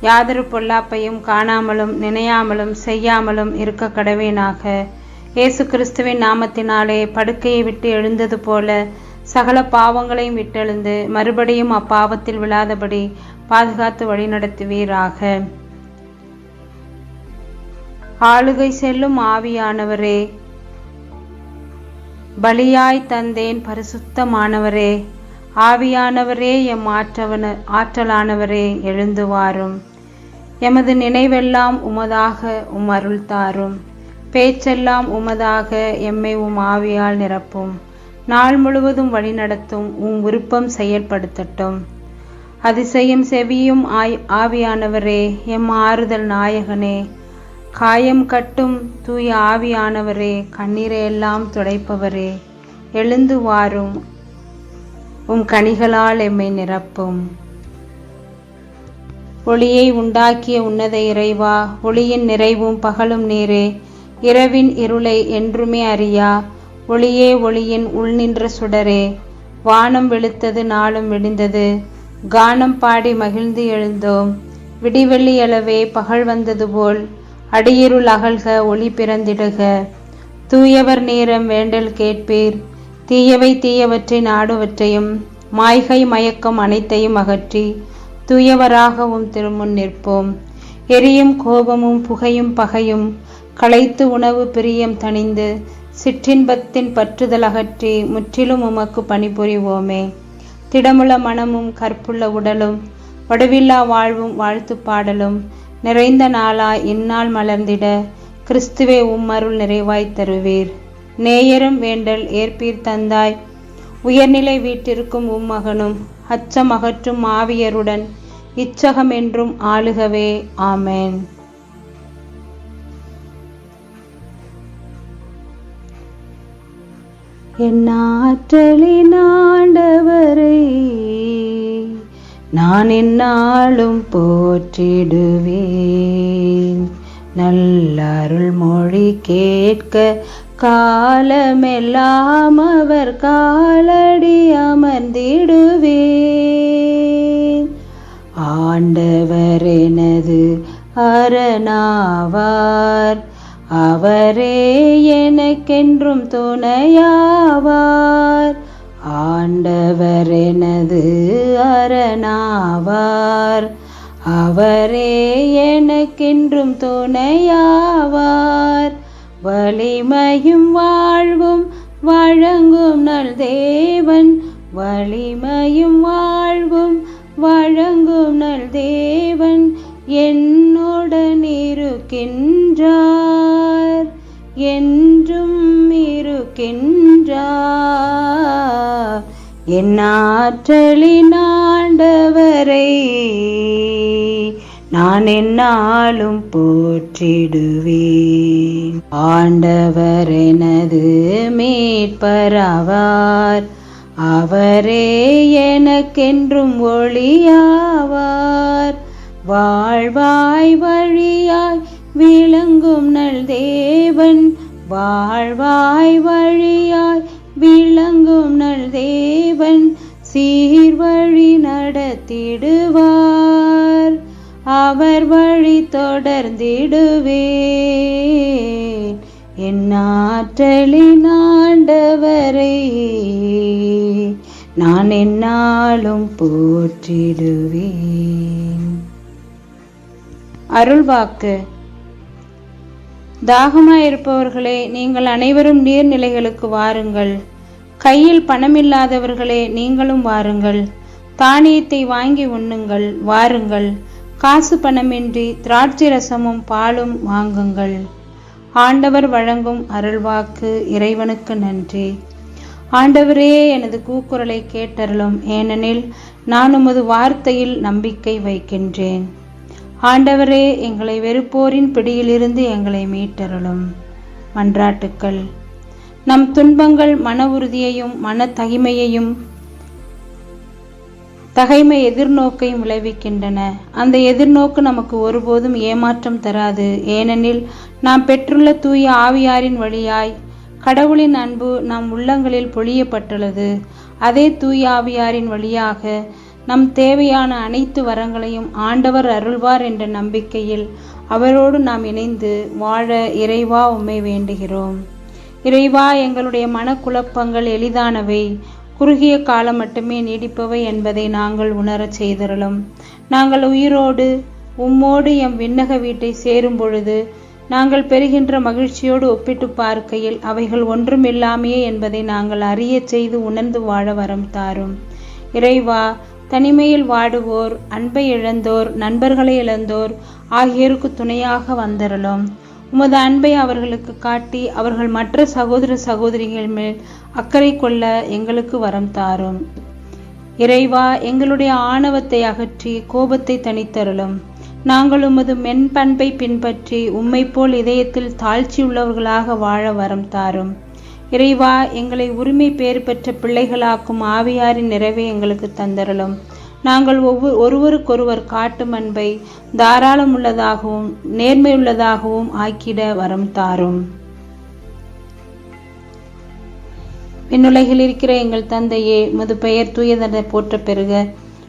யாதொரு பொல்லாப்பையும் காணாமலும் நினையாமலும் செய்யாமலும் இருக்க கடவேனாக. இயேசு கிறிஸ்துவின் நாமத்தினாலே படுக்கையை விட்டு எழுந்தது போல சகல பாவங்களையும் விட்டெழுந்து மறுபடியும் அப்பாவத்தில் விழாதபடி பாதுகாத்து வழிநடத்துவீராக. ஆளுகை செல்லும் ஆவியானவரே பலியாய் தந்தேன் பரிசுத்தமானவரே ஆவியானவரே எம் ஆற்றவன ஆற்றலானவரே எழுந்து வாரும். எமது நினைவெல்லாம் உமதாக உம் அருள் தாரும். பேச்செல்லாம் உமதாக எம்மை உம் ஆவியால் நிரப்பும். நாள் முழுவதும் வழிநடத்தும் உம் விருப்பம் செயல்படுத்தட்டும். அதிசயம் செவியும் ஆய் ஆவியானவரே எம் ஆறுதல் நாயகனே. காயம் கட்டும் தூய ஆவியானவரே கண்ணீரையெல்லாம் துடைப்பவரே எழுந்து வாரும். உம் கனிகளால் எம்மை நிரப்பும். ஒளியை உண்டாக்கிய உன்னத இறைவா ஒளியின் நிறைவும் பகலும் நீரே. இரவின் இருளை என்றுமே அறியா ஒளியே ஒளியின் உள்நின்ற சுடரே. வானம் வெளுத்தது நாளும் விடிந்தது. கானம் பாடி மகிழ்ந்து எழுந்தோம். விடிவெள்ளி அளவே பகல் வந்தது போல் அடியிருள் அகழ்க ஒளி பிறந்திடுக. தூயவர் நேரம் வேண்டல் கேட்பீர். தீயவை தீயவற்றை நாடுவற்றையும் மாய்கை மயக்கம் அனைத்தையும் அகற்றி தூயவராகவும் திருமுன் நிற்போம். எரியும் கோபமும் புகையும் பகையும் களைத்து உணவு பிரியம் தணிந்து சிற்றின்பத்தின் பற்றுதல் அகற்றி முற்றிலும் உமக்கு பணிபுரிவோமே. திடமுள்ள மனமும் கற்புள்ள உடலும் வடுவில்லா வாழ்வும் வாழ்த்து பாடலும் நிறைந்த நாளாய் இந்நாள் மலர்ந்திட கிறிஸ்துவே உம்மருள் நிறைவாய் தருவீர். நேயரும் வேண்டல் ஏற்பீர் தந்தாய். உயர்நிலை வீட்டிற்கும் உம்மகனும் அச்சமகற்றும் ஆவியருடன் இச்சகம் என்றும் ஆளுகவே ஆமேன். என் ஆற்றலின் ஆண்டவரை நான் என்னாலும் போற்றிடுவேன். நல்லருள் மொழி கேட்க காலமெல்லாம் அவர் காலடி அமர்ந்திடுவேன். ஆண்டவர் எனது அரணாவார். அவரே எனக்கென்றும் துணையாவார். ஆண்டவர் எனது அரணாவார். அவரே எனக்கென்றும் துணையாவார். வலிமையும் வாழ்வும் வழங்கும் நல் தேவன். வலிமையும் வாழ்வும் வழங்கும் நல் தேவன். என்னுடன் இருக்கின்றார் என்றும் இருக்கின்றார். என் ஆற்றலின் ஆண்டவரை நான் என்னாலும் போற்றிடுவேன். ஆண்டவர் எனது மீட்பராவார். அவரே எனக்கென்றும் ஒளியாவார். வாழ்வாய் வழியாய் விளங்கும் நல் தேவன். வாழ்வாய் வழியாய் விளங்கும் நல் தேவன். சீர்வழி நடத்திடுவார். அவர் வழி தொடர்ந்திடுவேன். என் நான் என்னாலும் போற்றிடுவேன். அருள்வாக்கு தாகமாயிருப்பவர்களே நீங்கள் அனைவரும் நீர்நிலைகளுக்கு வாருங்கள். கையில் பணமில்லாதவர்களே நீங்களும் வாருங்கள். தானியத்தை வாங்கி உண்ணுங்கள் வாருங்கள். காசு பணமின்றி திராட்சை ரசமும் பாலும் வாங்குங்கள். ஆண்டவர் வழங்கும் அருள்வாக்கு இறைவனுக்கு நன்றி. ஆண்டவரே எனது கூக்குரலை கேட்டருளும் ஏனெனில் நான் உமது வார்த்தையில் நம்பிக்கை வைக்கின்றேன். ஆண்டவரே எங்களை வெறுப்போரின் பிடியிலிருந்து எங்களை மீட்டருளும். மன்றாட்டுக்கள். நம் துன்பங்கள் மன உறுதியையும் மன தகிமையையும் தகைமை எதிர்நோக்கையும் விளைவிக்கின்றன. அந்த எதிர்நோக்கு நமக்கு ஒருபோதும் ஏமாற்றம் தராது. ஏனெனில் நாம் பெற்றுள்ள தூய ஆவியாரின் வழியாய் கடவுளின் அன்பு நம் உள்ளங்களில் பொழியப்பட்டுள்ளது. அதே தூய ஆவியாரின் வழியாக நம் தேவையான அனைத்து வரங்களையும் ஆண்டவர் அருள்வார் என்ற நம்பிக்கையில் அவரோடு நாம் இணைந்து வாழ இறைவா உம்மை வேண்டுகிறோம். இறைவா எங்களுடைய மனக்குழப்பங்கள் எளிதானவை. குறுகிய காலம் மட்டுமே நீடிப்பவை என்பதை நாங்கள் உணரச் செய்தருளும். நாங்கள் உயிரோடு உம்மோடு எம் விண்ணக வீட்டை சேரும் பொழுது நாங்கள் பெறுகின்ற மகிழ்ச்சியோடு ஒப்பிட்டு பார்க்கையில் அவைகள் ஒன்றுமில்லாமையே என்பதை நாங்கள் அறியச் செய்து உணர்ந்து வாழ வரம் தாரும். இறைவா தனிமையில் வாடுவோர் அன்பை இழந்தோர் நண்பர்களை இழந்தோர் ஆகியோருக்கு துணையாக வந்தருளும். உமது அன்பை அவர்களுக்கு காட்டி அவர்கள் மற்ற சகோதர சகோதரிகள் மேல் அக்கறை கொள்ள எங்களுக்கு வரம் தாரும். இறைவா எங்களுடைய ஆணவத்தை அகற்றி கோபத்தை தனித்தருளும் நாங்கள் உமது மென்பண்பை பின்பற்றி உம்மை போல் இதயத்தில் தாழ்ச்சி உள்ளவர்களாக வாழ வரம் தாரும். இறைவா எங்களை உரிமை பேர் பெற்ற பிள்ளைகளாக்கும் ஆவியாரின் நிறைவை எங்களுக்கு தந்தருளும். நாங்கள் ஒவ்வொரு ஒருவருக்கொருவர் காட்டும் அன்பை தாராளமுள்ளதாகவும் நேர்மையுள்ளதாகவும் ஆக்கிட வரம் தாரும். விண்ணுலகில் இருக்கிற எங்கள் தந்தையே மது பெயர் தூயதனை போற்ற பெறுக.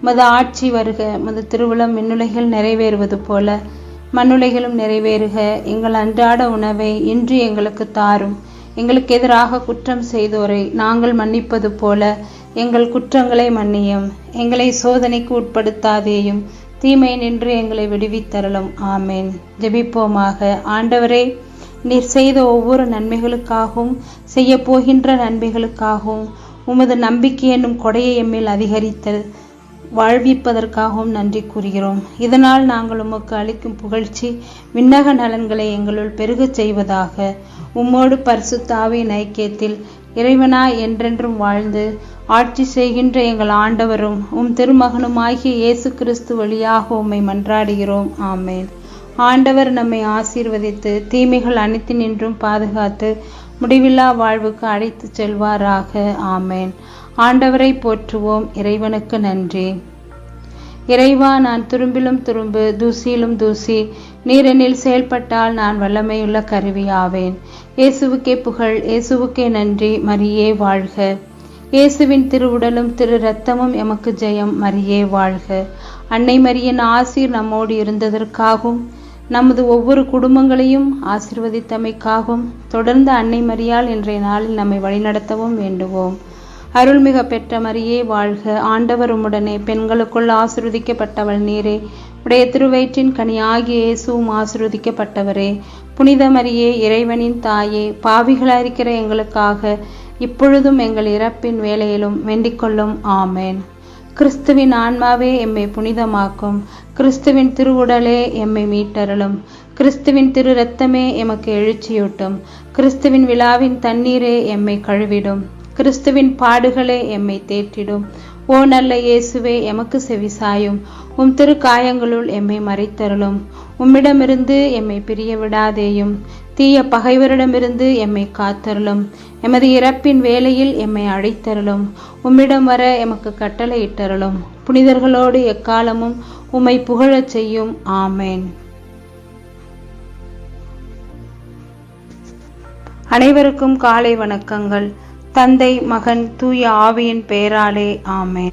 மது ஆட்சி வருக மது திருவிழம் விண்ணுலகில் நிறைவேறுவது போல. மண்ணுலகிலும் நிறைவேறுக. எங்கள் அன்றாட உணவை இன்று எங்களுக்கு தாரும். எங்களுக்கு எதிராக குற்றம் செய்தோரை நாங்கள் மன்னிப்பது போல. எங்கள் குற்றங்களை மன்னியும். எங்களை சோதனைக்கு உட்படுத்தாதேயும். தீமை நின்று எங்களை விடுவித்தரலும் ஆமேன். ஜெபிப்போமாக. ஆண்டவரே நீர் செய்த ஒவ்வொரு நன்மைகளுக்காகவும் செய்ய போகின்ற நன்மைகளுக்காகவும் உமது நம்பிக்கை என்னும் கொடையை எம்மில் அதிகரித்தல் வாழ்விப்பதற்காகவும் நன்றி கூறுகிறோம். இதனால் நாங்கள் உமக்கு அளிக்கும் புகழ்ச்சி விண்ணக நலன்களை எங்களுள் பெருகச் செய்வதாக உம்மோடு பரிசுத்தாவின் ஐக்கியத்தில் இறைவனா என்றென்றும் வாழ்ந்து ஆட்சி செய்கின்ற எங்கள் ஆண்டவரும் உம் திருமகனுமாகிய இயேசு கிறிஸ்து வழியாக உம்மை மன்றாடுகிறோம். ஆமேன். ஆண்டவர் நம்மை ஆசீர்வதித்து தீமைகள் அனைத்து நின்றும் பாதுகாத்து முடிவில்லா வாழ்வுக்கு அழைத்து செல்வாராக. ஆமேன். ஆண்டவரை போற்றுவோம். இறைவனுக்கு நன்றி. இறைவா நான் துரும்பிலும் துரும்பு தூசியிலும் தூசி நீரெனில் செயல்பட்டால் நான் வல்லமையுள்ள கருவியாவேன். இயேசுவுக்கே புகழ் இயேசுவுக்கே நன்றி மரியே வாழ்க. இயேசுவின் திருவுடலும் திரு ரத்தமும் எமக்கு ஜெயம் மரியே வாழ்க. அன்னை மரியன் ஆசீர் நம்மோடு இருந்ததற்காகவும் நமது ஒவ்வொரு குடும்பங்களையும் ஆசிர்வதித்தமைக்காகவும் தொடர்ந்து அன்னை மரியால் இன்றைய நாளில் நம்மை வழிநடத்தவும் வேண்டுவோம். அருள்மிக பெற்ற மரியே வாழ்க. ஆண்டவர் உம்முடனே பெண்களுக்குள் ஆசிர்வதிக்கப்பட்டவள் நீரே. உடைய திருவயிற்றின் கனியாகிய இயேசுவும் ஆசிர்வதிக்கப்பட்டவரே. புனித மரியே இறைவனின் தாயே பாவிகளாயிருக்கிற எங்களுக்காக இப்பொழுதும் எங்கள் இறப்பின் வேலையிலும் வேண்டிக்கொள்ளும் ஆமேன். கிறிஸ்துவின் ஆன்மாவே எம்மை புனிதமாக்கும். கிறிஸ்துவின் திருவுடலே எம்மை மீட்டருளும். கிறிஸ்துவின் திரு ரத்தமே எமக்கு எழுச்சியூட்டும். கிறிஸ்துவின் விழாவின் தண்ணீரே எம்மை கழுவிடும். கிறிஸ்துவின் பாடுகளே எம்மை தேற்றிடும். ஓ நல்ல இயேசுவே எமக்கு செவிசாயும் உம் திரு காயங்களுள் எம்மை மறைத்தருளும். உம்மிடமிருந்து எம்மை பிரிய விடாதேயும் தீய பகைவரிடமிருந்து எம்மை காத்தருளும். எமது இறப்பின் வேலையில் எம்மை அழைத்தருளும். உம்மிடம் வர எமக்கு கட்டளையிட்டருளும். புனிதர்களோடு எக்காலமும் உம்மை புகழச் செய்யும். ஆமேன். அனைவருக்கும் காலை வணக்கங்கள். தந்தை மகன் தூய ஆவியின் பெயராலே ஆமேன்.